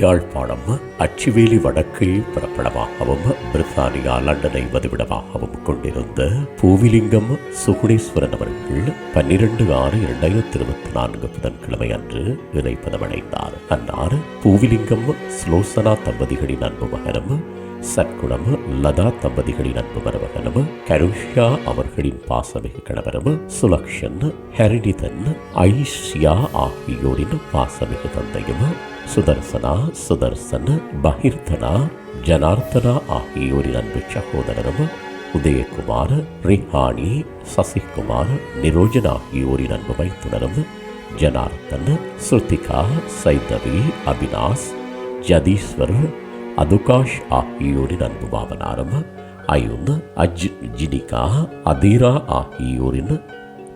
யாழ்ப்பாணம் அச்சுவேலி வடக்கில் பிரபலமாகவும் பிரித்தானியா லண்டனை வதிவிடமாகவும் கொண்டிருந்த பூவிலிங்கம் சுகுணேஸ்வரன் அவர்கள் பன்னிரண்டு ஆறு இரண்டாயிரத்தி இருபத்தி நான்கு புதன்கிழமை அன்று இணைப்பதமடைந்தார் அன்னார் பூவிலிங்கம் ஸ்லோசனா தம்பதிகளின் அன்பு மகனும் சற்குணம் லதா தம்பதிகளின் அன்பு மருமகனும் கருஷ்யா அவர்களின் பாசமிகு கணவரும் சுலக்ஷன் ஹரிணிதன் ஐஷ்யா ஆகியோரின் பாசமிகு தந்தையும் சுதர்சனா சுதர்சன் பகிர்தனா ஜனார்த்தனா ஆகியோரின் அன்பு சகோதரரும் உதயகுமார் ரிஹானி சசிகுமார் நிரோஜன் ஆகியோரின் அன்பு மைத்துனரும் ஜனார்த்தன் ஸ்ருதிகா சைதவி அபினாஸ் ஜதீஸ்வர் அதுகாஷ் ஆகியோரின் அன்பு பாவனாரும் அயுன் அஜ் ஜினிகா அதீரா ஆகியோரின்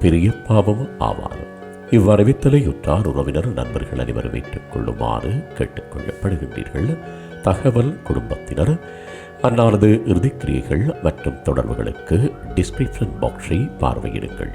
பெரியப்பாவும் ஆவார் இவ்வறிவித்தலை உற்றார் உறவினர் நண்பர்கள் அனைவரும் ஏற்றுக் கொள்ளுமாறு கேட்டுக்கொள்ளப்படுகின்றீர்கள் தகவல் குடும்பத்தினர் அன்னாரது இறுதிக்கிரியைகள் மற்றும் தொடர்புகளுக்கு டிஸ்கிரிப்ஷன் பாக்ஸை பார்வையிடுங்கள்